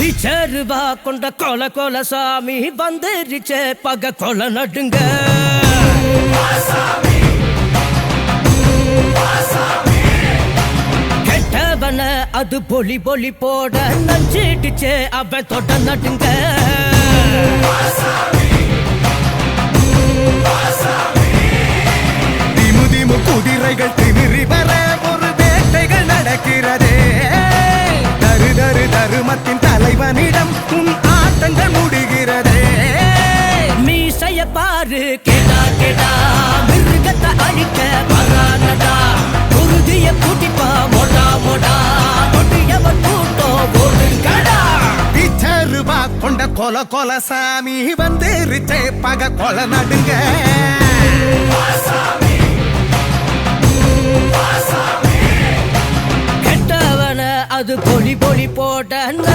பிச்சருவா கொண்ட கொல கொல சாமி வந்துருச்சே. பக கொல நடுங்க. கெட்டவன அது பொலி பொலி போட நஞ்சிடுச்சே. அவன் தொட நடுங்க. திமு திமு குதிரைகள் திமிரி வர மீசைய பாரு கேடா கேடா. மிருகத்தை அழிக்க வரானடா குருதிய கூட்டிப்பா மொடா மொடா. கொட்டியவன் கூட்டம் ஓடுங்கடா பிச்சருவா கொண்ட கொல கொல சாமி வந்துருச்சே பக கொல நடுங்க. கெட்டவன அது பொலி பொலி போட நஞ்சு